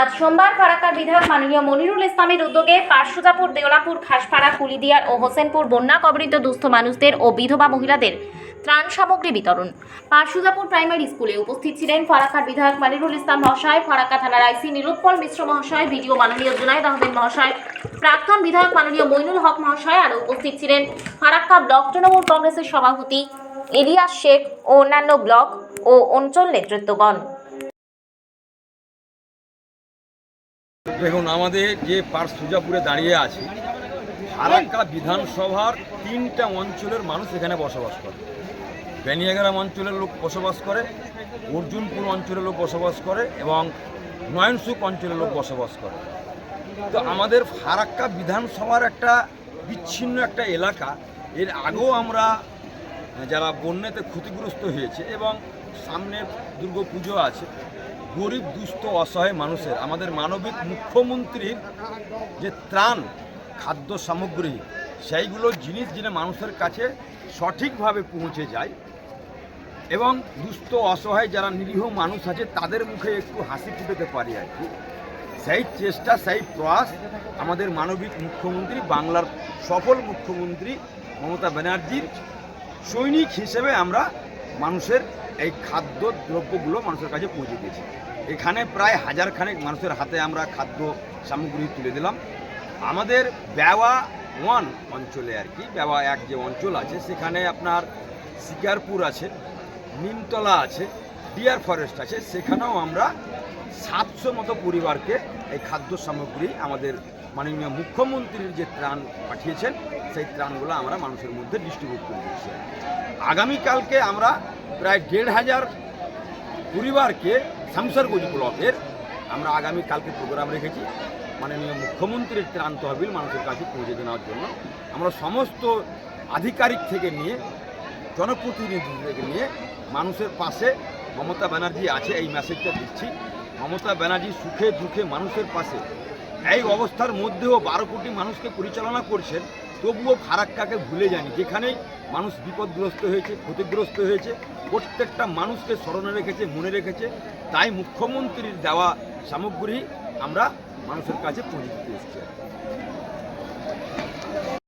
আজ সোমবার ফারাক্কার বিধায়ক মাননীয় মনিরুল ইসলামের উদ্যোগে পার্শ্বজাপুর, দেওলাপুর, খাসপাড়া, কুলিদিয়ার ও হোসেনপুর বন্যা কবলিত দুস্থ মানুষদের ও বিধবা মহিলাদের ত্রাণ সামগ্রী বিতরণ। পার্শ্বজাপুর প্রাইমারি স্কুলে উপস্থিত ছিলেন ফারাক্কার বিধায়ক মানিরুল ইসলাম মহাশয়, ফারাক্কা থানার আইসি নীলোৎপল মিশ্র মহাশয়, বিডিও মাননীয় জুনাইদ আহমেদ মহাশয়, প্রাক্তন বিধায়ক মাননীয় মইনুল হক মহাশয় আরও উপস্থিত ছিলেন ফারাক্কা ব্লক তৃণমূল কংগ্রেসের সভাপতি ইলিয়াস শেখ ও অন্যান্য ব্লক ও অঞ্চল নেতৃত্বগণ। দেখুন, আমাদের যে পার্ক সুজাপুরে দাঁড়িয়ে আছে ফারাক্কা বিধানসভার তিনটা অঞ্চলের মানুষ এখানে বসবাস করে। বেনিয়াগ্রাম অঞ্চলের লোক বসবাস করে, অর্জুনপুর অঞ্চলের লোক বসবাস করে এবং নয়নসুক অঞ্চলের লোক বসবাস করে। তো আমাদের ফারাক্কা বিধানসভার একটা বিচ্ছিন্ন একটা এলাকা, এর আগেও আমরা যারা বন্যাতে ক্ষতিগ্রস্ত হয়েছে এবং সামনে দুর্গা পুজো আছে গরিব, দুস্থ, অসহায় মানুষের, আমাদের মানবিক মুখ্যমন্ত্রীর যে ত্রাণ, খাদ্য সামগ্রী, সেইগুলো জিনিস যেন মানুষের কাছে সঠিকভাবে পৌঁছে যায় এবং দুস্থ, অসহায় যারা নিরীহ মানুষ আছে, তাদের মুখে একটু হাসি ফুটাতে পারি আর কি। সেই চেষ্টা, সেই প্রয়াস আমাদের মানবিক মুখ্যমন্ত্রী, বাংলার সফল মুখ্যমন্ত্রী মমতা ব্যানার্জির সৈনিক হিসেবে আমরা মানুষের এই খাদ্য দ্রব্যগুলো মানুষের কাছে পৌঁছে দিয়েছি। এখানে প্রায় হাজার খানেক মানুষের হাতে আমরা খাদ্য সামগ্রী তুলে দিলাম। আমাদের বেওয়া ওয়ান অঞ্চলে আর কি বেওয়া এক যে অঞ্চল আছে, সেখানে আপনার শিকারপুর আছে, নিমতলা আছে, ডিয়ার ফরেস্ট আছে, সেখানেও আমরা সাতশো মতো পরিবারকে এই খাদ্য সামগ্রী আমাদের মাননীয় মুখ্যমন্ত্রীর যে ত্রাণ পাঠিয়েছেন, সেই ত্রাণগুলো আমরা মানুষের মধ্যে ডিস্ট্রিবিউট করে দিচ্ছি। আগামীকালকে আমরা প্রায় দেড় হাজার পরিবারকে শামসারগঞ্জ ব্লকের আমরা আগামী কালকে প্রোগ্রাম রেখেছি। মাননীয় মুখ্যমন্ত্রীর ত্রাণ তহবিল মানুষের কাছে পৌঁছে দেওয়ার জন্য। আমরা সমস্ত আধিকারিক থেকে নিয়ে, জনপ্রতিনিধি থেকে নিয়ে মানুষের পাশে মমতা ব্যানার্জি আছে, এই মেসেজটা দিচ্ছি। মমতা ব্যানার্জি সুখে দুঃখে মানুষের পাশে। এই অবস্থার মধ্যেও বারো কোটি মানুষকে পরিচালনা করছেন, তবুও ফারাক্কাকে ভুলে যায়নি। যেখানেই মানুষ বিপদগ্রস্ত হয়েছে, ক্ষতিগ্রস্ত হয়েছে, প্রত্যেকটা মানুষকে স্মরণে রেখেছে, মনে রেখেছে। তাই মুখ্যমন্ত্রীর দেওয়া সামগ্রী আমরা মানুষের কাছে পৌঁছে দিতে এসেছি।